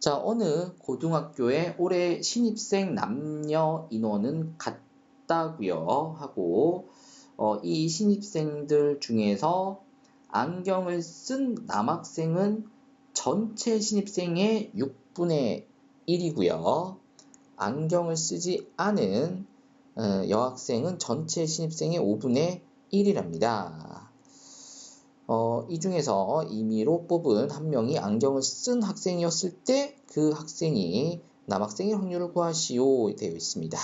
자, 어느 고등학교에 올해 신입생 남녀 인원은 같다고요 하고 어, 이 신입생들 중에서 안경을 쓴 남학생은 전체 신입생의 6분의 1이고요. 안경을 쓰지 않은 어, 여학생은 전체 신입생의 5분의 1이랍니다. 어, 이 중에서 임의로 뽑은 한 명이 안경을 쓴 학생이었을 때 그 학생이 남학생의 확률을 구하시오 되어 있습니다.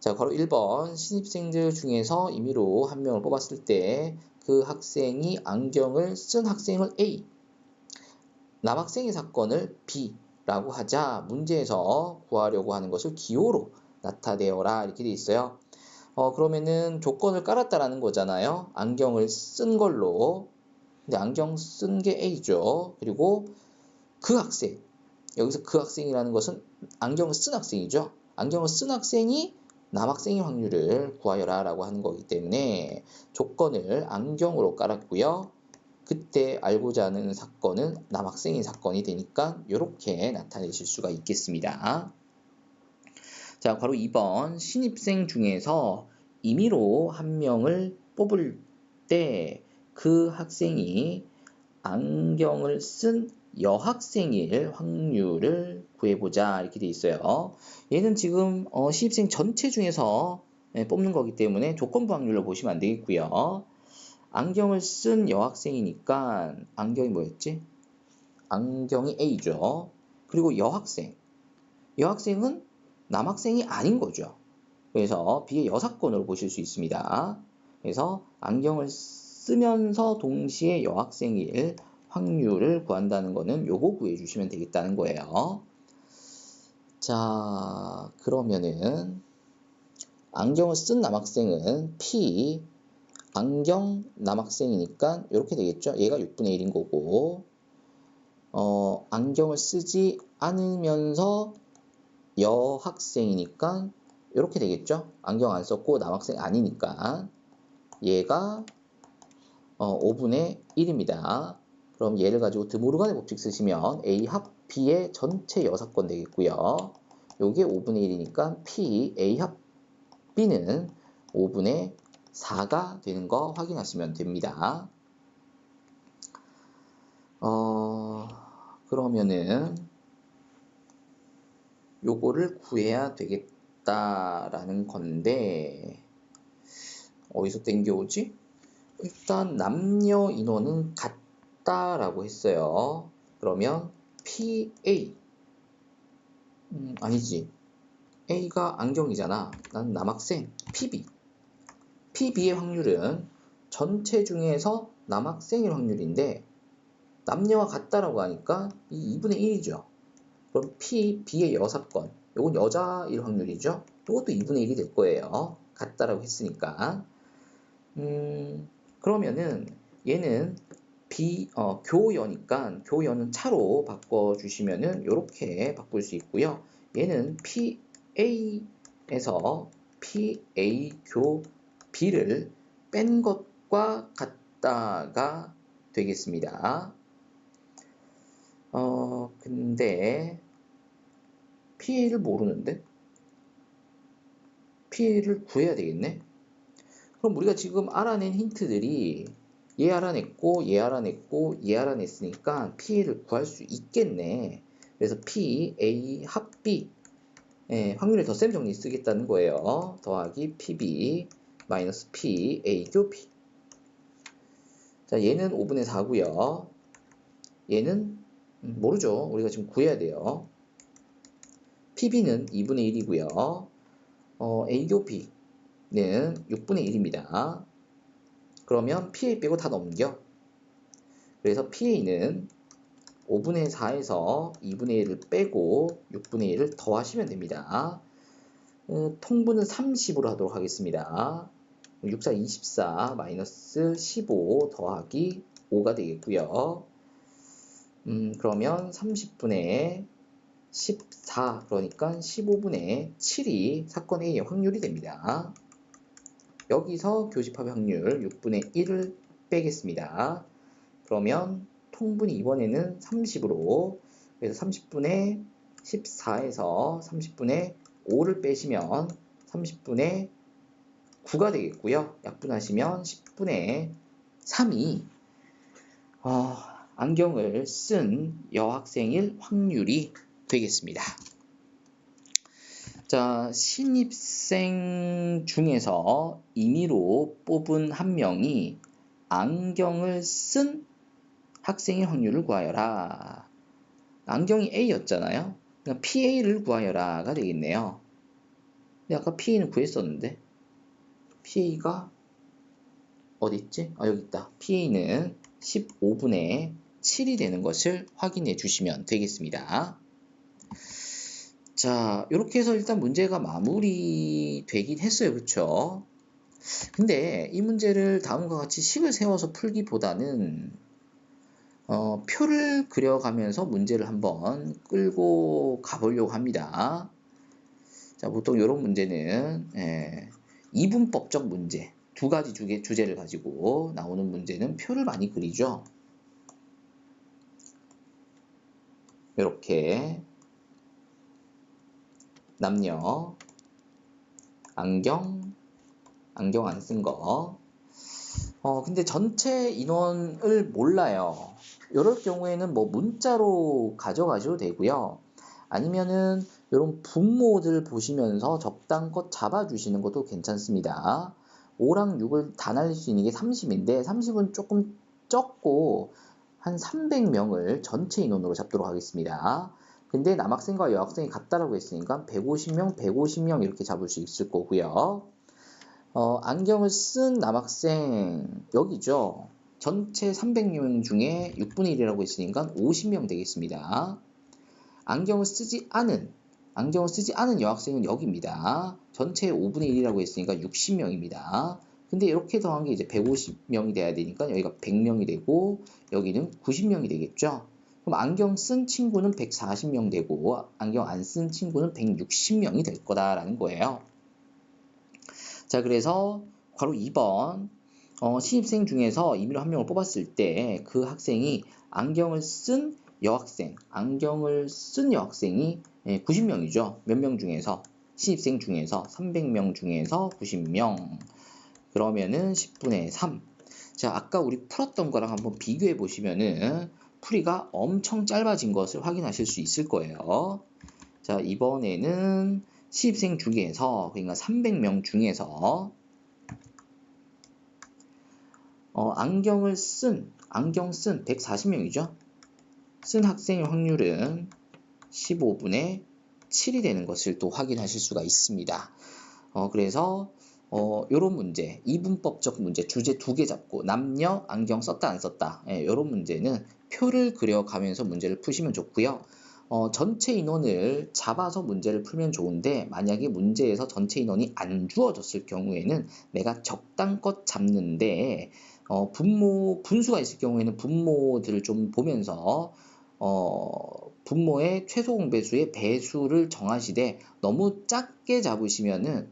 자, 바로 1번 신입생들 중에서 임의로 한 명을 뽑았을 때 그 학생이 안경을 쓴 학생을 A, 남학생의 사건을 B라고 하자 문제에서 구하려고 하는 것을 기호로 나타내어라 이렇게 되어 있어요. 어, 그러면은 조건을 깔았다라는 거잖아요. 안경을 쓴 걸로. 근데 안경 쓴 게 A죠. 그리고 그 학생. 여기서 그 학생이라는 것은 안경을 쓴 학생이죠. 안경을 쓴 학생이 남학생의 확률을 구하여라 라고 하는 거기 때문에 조건을 안경으로 깔았고요. 그때 알고자 하는 사건은 남학생의 사건이 되니까 이렇게 나타내실 수가 있겠습니다. 자, 바로 2번 신입생 중에서 임의로 한 명을 뽑을 때 그 학생이 안경을 쓴 여학생일 확률을 구해보자 이렇게 돼 있어요. 얘는 지금 어, 신입생 전체 중에서 네, 뽑는 거기 때문에 조건부 확률로 보시면 안 되겠고요. 안경을 쓴 여학생이니까 안경이 뭐였지? 안경이 A죠. 그리고 여학생. 여학생은 남학생이 아닌 거죠. 그래서 B의 여사건으로 보실 수 있습니다. 그래서 안경을 쓰면서 동시에 여학생일 확률을 구한다는 거는 요거 구해주시면 되겠다는 거예요. 자, 그러면은 안경을 쓴 남학생은 P, 안경 남학생이니까 이렇게 되겠죠. 얘가 6분의 1인 거고 어, 안경을 쓰지 않으면서 여학생이니까 이렇게 되겠죠. 안경 안 썼고 남학생 아니니까 얘가 어, 5분의 1입니다. 그럼 얘를 가지고 드모르간의 법칙 쓰시면 A 합 B의 전체 여사건 되겠고요. 요게 5분의 1이니까 P A 합 B는 5분의 4가 되는 거 확인하시면 됩니다. 어, 그러면은 요거를 구해야 되겠다 라는 건데 어디서 땡겨오지? 일단 남녀 인원은 같다라고 했어요. 그러면 PA 음, 아니지 A가 안경이잖아. 난 남학생 PB PB의 확률은 전체 중에서 남학생일 확률인데 남녀와 같다라고 하니까 이 2분의 1이죠. 그럼 P, B의 여사건. 이건 여자일 확률이죠. 이것도 2분의 1이 될 거예요. 같다라고 했으니까. 음, 그러면은 얘는 B, 어, 교여니까 교여는 차로 바꿔주시면은 이렇게 바꿀 수 있고요. 얘는 PA에서 PA 교 B를 뺀 것과 같다가 되겠습니다. 어, 근데 PA를 모르는데? PA를 구해야 되겠네? 그럼 우리가 지금 알아낸 힌트들이 얘 알아냈고, 얘 알아냈고, 얘 알아냈으니까 PA를 구할 수 있겠네. 그래서 P, A, 합 B. 예, 확률을 덧셈 정리 쓰겠다는 거예요. 더하기 PB, 마이너스 P, A, 교 P. 자, 얘는 5분의 4고요. 얘는 음, 모르죠. 우리가 지금 구해야 돼요. PB는 2분의 1이고요. 어, A교 B는 6분의 1입니다. 그러면 PA 빼고 다 넘겨. 그래서 PA는 5분의 4에서 2분의 1을 빼고 6분의 1을 더하시면 됩니다. 어, 통분은 30으로 하도록 하겠습니다. 6, 4, 24 마이너스 15 더하기 5가 되겠고요. 음, 그러면 30분의 14 그러니까 15분의 7이 사건 A의 확률이 됩니다. 여기서 교집합 확률 6분의 1을 빼겠습니다. 그러면 통분이 이번에는 30으로 그래서 30분의 14에서 30분의 5를 빼시면 30분의 9가 되겠고요. 약분하시면 10분의 3이 어, 안경을 쓴 여학생일 확률이 되겠습니다. 자, 신입생 중에서 임의로 뽑은 한 명이 안경을 쓴 학생의 확률을 구하여라. 안경이 A였잖아요. 그러니까 PA를 구하여라가 되겠네요. 근데 아까 PA는 구했었는데 PA가 어디 있지? 아 여기 있다. PA는 15분의 7이 되는 것을 확인해 주시면 되겠습니다. 자, 이렇게 해서 일단 문제가 마무리 되긴 했어요. 그쵸? 근데 이 문제를 다음과 같이 식을 세워서 풀기보다는 어, 표를 그려가면서 문제를 한번 끌고 가보려고 합니다. 자, 보통 이런 문제는 예, 이분법적 문제, 두 가지 주제, 주제를 가지고 나오는 문제는 표를 많이 그리죠. 이렇게 남녀 안경 안경 안 쓴 거. 어, 근데 전체 인원을 몰라요. 이럴 경우에는 뭐 문자로 가져가셔도 되고요. 아니면은 이런 분모들 보시면서 적당껏 잡아주시는 것도 괜찮습니다. 5랑 6을 다 날릴 수 있는 게 30인데 30은 조금 적고 한 300명을 전체 인원으로 잡도록 하겠습니다. 근데 남학생과 여학생이 같다라고 했으니까 150명, 150명 이렇게 잡을 수 있을 거고요. 어, 안경을 쓴 남학생 여기죠. 전체 300명 중에 6분의 1이라고 했으니까 50명 되겠습니다. 안경을 쓰지 않은 안경을 쓰지 않은 여학생은 여기입니다. 전체 5분의 1이라고 했으니까 60명입니다. 근데 이렇게 더한 게 이제 150명이 돼야 되니까 여기가 100명이 되고 여기는 90명이 되겠죠. 그럼 안경 쓴 친구는 140명 되고 안경 안 쓴 친구는 160명이 될 거다라는 거예요. 자, 그래서 바로 2번 어, 신입생 중에서 임의로 한 명을 뽑았을 때 그 학생이 안경을 쓴 여학생, 안경을 쓴 여학생이 90명이죠. 몇 명 중에서 신입생 중에서 300명 중에서 90명. 그러면은 10분의 3. 자, 아까 우리 풀었던 거랑 한번 비교해 보시면은 풀이가 엄청 짧아진 것을 확인하실 수 있을 거예요. 자, 이번에는 시입생 중에서 그러니까 300명 중에서 어, 안경을 쓴 안경 쓴 140명이죠. 쓴 학생의 확률은 15분의 7이 되는 것을 또 확인하실 수가 있습니다. 어, 그래서 어, 요런 문제, 이분법적 문제, 주제 두 개 잡고 남녀 안경 썼다 안 썼다. 예, 요런 문제는 표를 그려가면서 문제를 푸시면 좋고요. 어, 전체 인원을 잡아서 문제를 풀면 좋은데 만약에 문제에서 전체 인원이 안 주어졌을 경우에는 내가 적당껏 잡는데 어, 분모 분수가 있을 경우에는 분모들을 좀 보면서 어, 분모의 최소 공배수의 배수를 정하시되 너무 작게 잡으시면은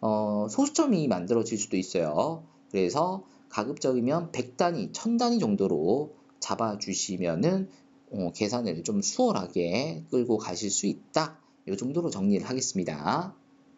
어, 소수점이 만들어질 수도 있어요. 그래서 가급적이면 100단위, 1000단위 정도로 잡아주시면은 어, 계산을 좀 수월하게 끌고 가실 수 있다. 이 정도로 정리를 하겠습니다.